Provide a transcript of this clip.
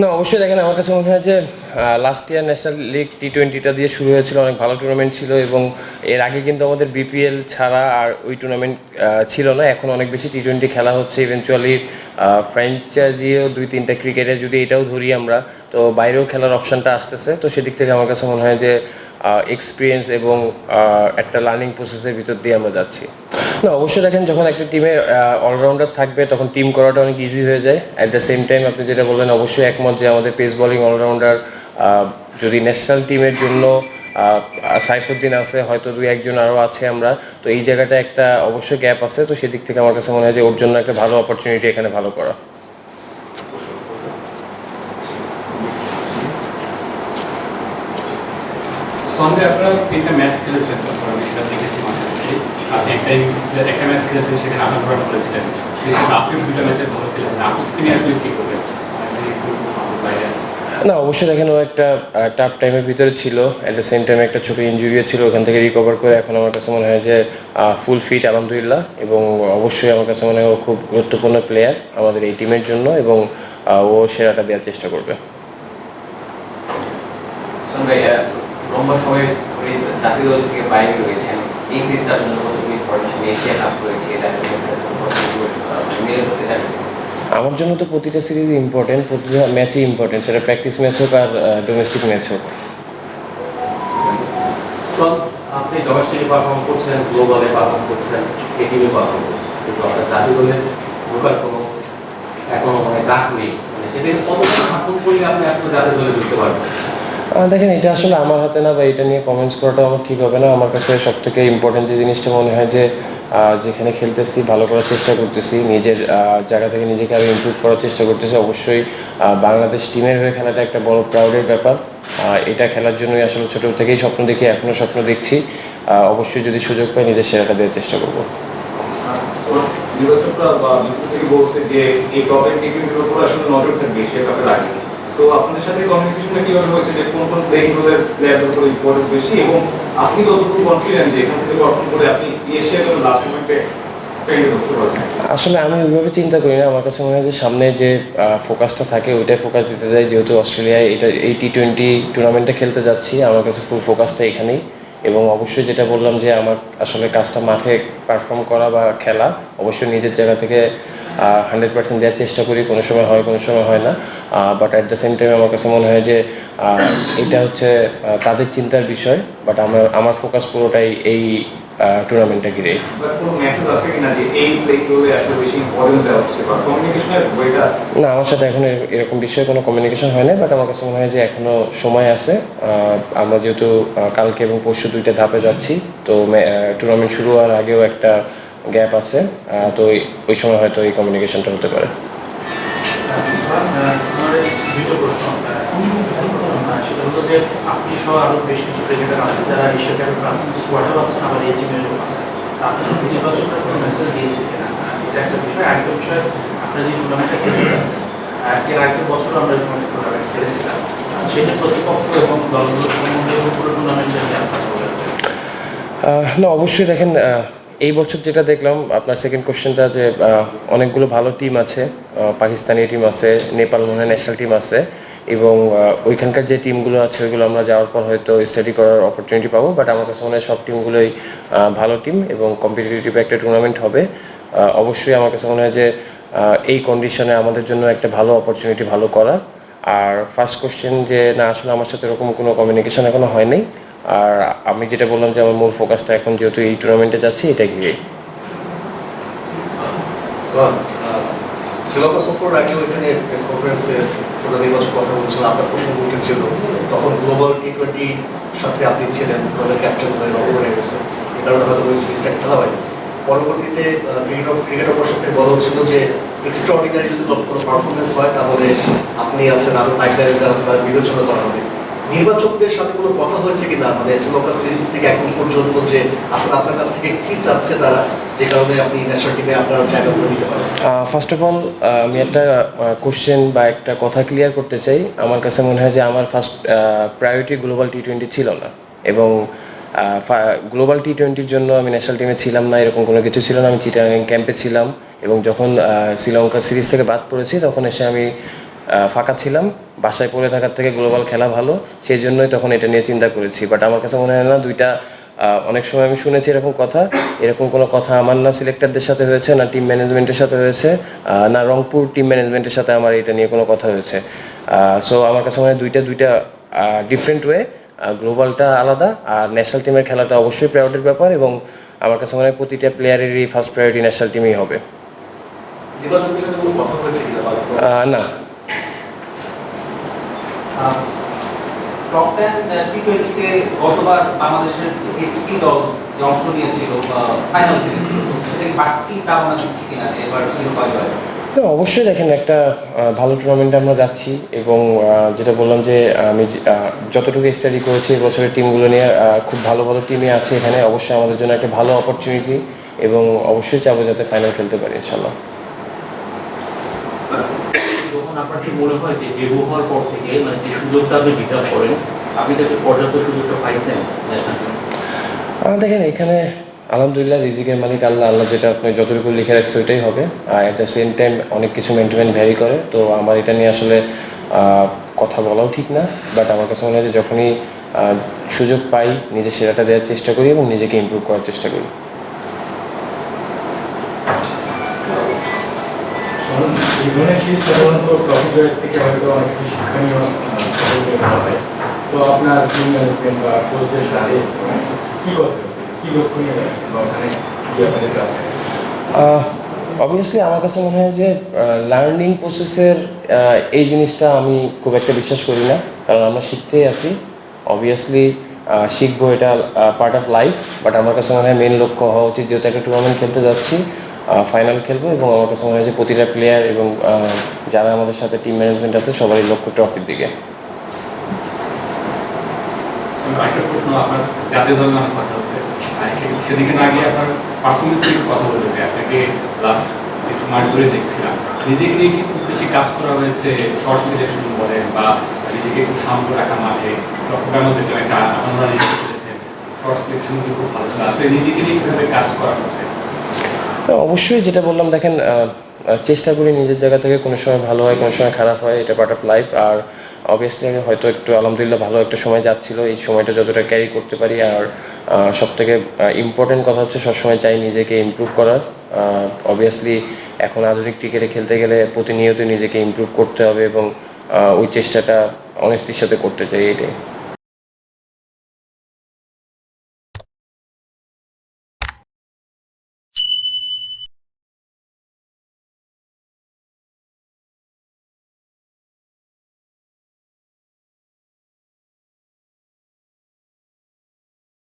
না, অবশ্যই দেখেন, আমার কাছে মনে হয় যে last year national league T টোয়েন্টিটা দিয়ে শুরু হয়েছিল, অনেক ভালো টুর্নামেন্ট ছিল এবং এর আগে কিন্তু আমাদের বিপিএল ছাড়া আর ওই টুর্নামেন্ট ছিল না, এখন অনেক বেশি টি টোয়েন্টি খেলা হচ্ছে ইভেনচুয়ালি ফ্র্যাঞ্চাইজিও দুই তিনটা ক্রিকেটে যদি এটাও ধরি আমরা, তো বাইরেও খেলার অপশানটা আসতেছে, তো সেদিক থেকে আমার কাছে মনে হয় যে এক্সপিরিয়েন্স এবং একটা লার্নিং প্রসেসের ভিতর দিয়ে আমরা যাচ্ছি। না, অবশ্যই দেখেন যখন একটা টিমে অলরাউন্ডার থাকবে, তখন টিম করাটা অনেক ইজি হয়ে যায়। অ্যাট দ্য সেম টাইম আপনি যেটা বললেন অবশ্যই একমত যে আমাদের পেস বলিং অলরাউন্ডার যদি ন্যাশনাল টিমের জন্য সাইফুদ্দিন আছে, হয়তো দুই একজন আরও আছে আমরা। তো এই জায়গাটা একটা অবশ্যই গ্যাপ আছে। তো সেদিক থেকে আমার কাছে মনে হয় যে ওর জন্য একটা ভালো অপরচুনিটি এখানে ভালো করা। সঙ্গে আপনারা তিনটা ম্যাচ খেলেছেন দেখেছি। আপনি একটা একটা ম্যাচ খেলেছেন সেখানে রান করেছিলেন সেই সাথে আপনি দুটো ম্যাচে ভালো খেলেছেন। আকুফকে নিয়ে আসলে কী করবেন আপনি না অবশ্যই দেখেন ও একটা টাফ টাইমের ভিতরে ছিল। অ্যাট দ্য সেম টাইম একটা ছোটো ইঞ্জুরিও ছিল। ওখান থেকে রিকভার করে এখন আমার কাছে মনে হয় যে ফুল ফিট আলহামদুলিল্লাহ। এবং অবশ্যই আমার কাছে মনে হয় ও খুব গুরুত্বপূর্ণ প্লেয়ার আমাদের এই টিমের জন্য এবং ও সেরাটা দেওয়ার চেষ্টা করবে। লম্বা সময় ধরে জাতীয় দল থেকে বাইরে রয়েছেন। এই সিরিজটার জন্য আমার জন্য তো প্রতিটা সিরিজ ইম্পর্টেন্ট প্রতিটা ম্যাচই ইম্পর্টেন্ট সেটা প্র্যাকটিস ম্যাচ হোক আর ডোমেস্টিক ম্যাচ হোক। তো আপনি ডোমেস্টিকে পারফর্ম করছেন গ্লোবালে পারফর্ম করছেন পারফর্ম করছেন। কিন্তু আপনার জাতীয় দলে ঢোকার কোনো এখনও মানে ডাক নেই। মানে সেটা কতটা আপন করলে আপনি আসলে জাতীয় দলে ঢুকতে পারবেন? দেখেন, এটা আসলে আমার হাতে না বা এটা নিয়ে কমেন্টস করাটা আমার ঠিক হবে না। আমার কাছে সব থেকে ইম্পর্টেন্ট যে জিনিসটা মনে হয় যে যেখানে খেলতেছি, ভালো করার চেষ্টা করতেছি, নিজের জায়গা থেকে নিজেকে আরও ইমপ্রুভ করার চেষ্টা করতেছি, অবশ্যই বাংলাদেশ টিমের হয়ে খেলাটা একটা বড় প্রাউডের ব্যাপার। এটা খেলার জন্যই আসলে ছোটো থেকেই স্বপ্ন দেখি এখনও স্বপ্ন দেখছি। অবশ্যই যদি সুযোগ পাই, নিজের সেরাটা দেওয়ার চেষ্টা করব। থেকে বলছে যে, এই টেকনিকের উপর আসলে নজর থাকবে আগে? তো আপনাদের সাথে কমিউনিকেশনটা কীভাবে হয়েছে? যে কোন কোন ব্রেকগুলোর প্লেয়ারদের উপর ইম্পর্টেন্স বেশি এবং আপনি কতটুকু কনফিডেন্ট যে এখান থেকে পারফর্ম করে আপনি এশিয়া গেল লাস্ট মোমেন্টে আসলে আমি ওইভাবে চিন্তা করি না। আমার কাছে মনে হয় যে সামনে যে ফোকাসটা থাকে, ওইটাই ফোকাস দিতে যাই যেহেতু অস্ট্রেলিয়ায় এটা এই টি টোয়েন্টি টুর্নামেন্টে খেলতে যাচ্ছি, আমার কাছে ফুল ফোকাসটা এখানেই। এবং অবশ্যই যেটা বললাম যে আমার আসলে কাজটা মাঠে পারফর্ম করা বা খেলা, অবশ্যই নিজের জায়গা থেকে হান্ড্রেড পার্সেন্ট দেওয়ার চেষ্টা করি। কোনো সময় হয়, কোনো সময় হয় না। But at the same time আমার কাছে মনে হয় যে এটা হচ্ছে তাদের চিন্তার বিষয়। বাট আমার আমার ফোকাস পুরোটাই এই টুর্নামেন্টটা আছে না আমার সাথে এখন এরকম বিষয়ে কোনো কমিউনিকেশন হয় না বাট আমার কাছে মনে হয় যে এখনও সময় আছে। আমরা যেহেতু কালকে এবং পরশু দুইটা ধাপে যাচ্ছি তো টুর্নামেন্ট শুরু হওয়ার আগেও একটা গ্যাপ আছে। তো ওই- সময় হয়তো এই কমিউনিকেশনটা হতে পারে। দুটো প্রশ্ন যে আপনি সহ বেশ কিছু ক্রিকেটার আছেন যারা এশিয়া আছেন এই টিমের আছেন কোনো মেসেজ কিনা? এটা একটা বিষয়। বিষয় যে টুর্নামেন্টটা বছর আমরা টুর্নামেন্ট খেলেছিলাম, সেটা প্রতিপক্ষ এবং দলগুলোর সম্বন্ধে পুরো আপনার না, অবশ্যই দেখেন এই বছর যেটা দেখলাম, আপনার সেকেন্ড কোশ্চেনটা যে অনেকগুলো ভালো টিম আছে পাকিস্তানি টিম আছে, নেপাল মনে ন্যাশনাল টিম আছে। এবং ওইখানকার যে টিমগুলো আছে ওইগুলো আমরা যাওয়ার পর হয়তো স্টাডি করার অপরচুনিটি পাবো বাট আমার কাছে মনে হয় সব টিমগুলোই ভালো টিম এবং কম্পিটিটিভ একটা টুর্নামেন্ট হবে। অবশ্যই আমার কাছে মনে হয় যে এই কন্ডিশনে আমাদের জন্য একটা ভালো অপরচুনিটি ভালো করা আর ফার্স্ট কোশ্চেন যে, না, আসলে আমার সাথে এরকম কোনো কমিউনিকেশন এখনও হয়নি আর আমি যেটা বললাম যে, আমার মূল ফোকাসটা এখন যেহেতু এই টুর্নামেন্টে যাচ্ছি, এটা ঘিরেই শ্রীলঙ্কা সফর ওইখানে প্রেস কনফারেন্সে ওটা নির্বাচন কথা বলছিল আপনার প্রসঙ্গ উঠেছিল। তখন গ্লোবাল টি টোয়েন্টি সাথে আপনি ছিলেন দলের ক্যাপ্টেন হয়ে রবরে হয়েছে এ কারণে হয়তো ওই সিরিজটা খেলা হয়নি। পরবর্তীতে ক্রিকেট অপারেশন বলা হচ্ছিল যে এক্সট্রা অর্ডিনারি যদি কোনো পারফরমেন্স হয়, তাহলে আপনি আছেন আরও পাইপলাইনে যারা বিবেচনা করা হবে। নির্বাচকদের সাথে কোনো কথা হয়েছে কিনা? মানে শ্রীলঙ্কা সিরিজ থেকে এখন পর্যন্ত যে আসলে আপনার কাছ থেকে কি চাচ্ছে তারা, যে কারণে আপনি ন্যাশনাল টিমে আপনার জায়গাগুলো নিতে পারেন? ফার্স্ট অফ অল আমি একটা কোশ্চেন বা একটা কথা ক্লিয়ার করতে চাই। আমার কাছে মনে হয় যে আমার first priority global T twenty ছিল না। এবং গ্লোবাল টি টোয়েন্টির জন্য আমি ন্যাশনাল টিমে ছিলাম না, এরকম কোনো কিছু ছিল না। আমি চিটাগাং ক্যাম্পে ছিলাম এবং যখন শ্রীলঙ্কার সিরিজ থেকে বাদ পড়েছি, তখন এসে আমি ফাঁকা ছিলাম। বাসায় পড়ে থাকার থেকে গ্লোবাল খেলা ভালো সেই জন্যই তখন এটা নিয়ে চিন্তা করেছি। বাট আমার কাছে মনে হয় না দুইটা অনেক সময় আমি শুনেছি এরকম কথা। এরকম কোনো কথা আমার না সিলেক্টরদের সাথে হয়েছে না টিম ম্যানেজমেন্টের সাথে হয়েছে না রংপুর টিম ম্যানেজমেন্টের সাথে আমার এটা নিয়ে কোনো কথা হয়েছে। সো আমার কাছে মনে হয় দুইটা দুইটা ডিফারেন্ট ওয়ে গ্লোবালটা আলাদা আর ন্যাশনাল টিমের খেলাটা অবশ্যই প্রায়োরিটির ব্যাপার এবং আমার কাছে মনে হয় প্রতিটা প্লেয়ারেরই ফার্স্ট প্রায়োরিটি ন্যাশনাল টিমেই হবে। না। অবশ্যই দেখেন একটা ভালো টুর্নামেন্টে আমরা যাচ্ছি এবং যেটা বললাম যে, আমি যতটুকু স্টাডি করেছি এবছরের টিমগুলো নিয়ে খুব ভালো ভালো টিমে আছে এখানে। অবশ্যই আমাদের জন্য একটা ভালো অপরচুনিটি এবং অবশ্যই চাবো যাতে ফাইনাল খেলতে পারি ইনশাল্লাহ আপনার কি মনে হয় যে হওয়ার পর থেকে মানে যে সুযোগটা আপনি করেন, আপনি তাকে পর্যাপ্ত সুযোগটা পাইছেন? দেখেন, এখানে আলহামদুলিল্লাহ রিজিকের মালিক আল্লাহ আল্লাহ যেটা আপনি যতটুকু লিখে রাখছে ওইটাই হবে। আর অ্যাট দ্য সেম টাইম অনেক কিছু মেনটেন ভ্যারি করে। তো আমার এটা নিয়ে আসলে কথা বলাও ঠিক না। বাট আমার কাছে মনে হয় যে যখনই সুযোগ পাই, নিজে সেরাটা দেওয়ার চেষ্টা করি এবং নিজেকে ইমপ্রুভ করার চেষ্টা করি। জীবনের সাধারণত থেকে হয়তো অনেক কিছু শিক্ষণীয় তো আপনার টিম ম্যানেজমেন্ট বা কোচদের সাথে করতে ওখানে আপনাদের অবভিয়াসলি আমার কাছে মনে হয় যে লার্নিং প্রসেসের এই জিনিসটা আমি খুব একটা বিশ্বাস করি না। কারণ আমরা শিখতেই আছি। অবভিয়াসলি শিখব এটা পার্ট অফ লাইফ বাট আমার কাছে মনে হয় মেন লক্ষ্য হওয়া উচিত যেহেতু একটা টুর্নামেন্ট খেলতে যাচ্ছি। ফাইনাল খেলব এবং আমার কাছে মনে হয় যে প্রতিটা প্লেয়ার এবং যারা আমাদের সাথে টিম ম্যানেজমেন্ট আছে, সবারই লক্ষ্য ট্রফির দিকে। ধরে দেখছিলাম। বেশি কাজ করা হয়েছে শর্ট সিলেকশন বা নিজেকে একটু শান্ত রাখা মাঠে? শর্ট সিলেকশন খুব ভালো। কাজ করা অবশ্যই যেটা বললাম, দেখেন চেষ্টা করি নিজের জায়গা থেকে কোনো সময় ভালো হয়, কোনো সময় খারাপ হয়, এটা পার্ট অফ লাইফ আর অবভিয়াসলি আমি হয়তো একটু, আলহামদুলিল্লাহ, ভালো একটা সময় যাচ্ছিল। এই সময়টা যতটা ক্যারি করতে পারি। আর সব থেকে ইম্পর্টেন্ট কথা হচ্ছে সবসময় চাই নিজেকে ইমপ্রুভ করার। অবভিয়াসলি এখন আধুনিক ক্রিকেটে খেলতে গেলে প্রতিনিয়ত নিজেকে ইমপ্রুভ করতে হবে এবং ওই চেষ্টাটা অনেস্টির সাথে করতে চাই, এটাই।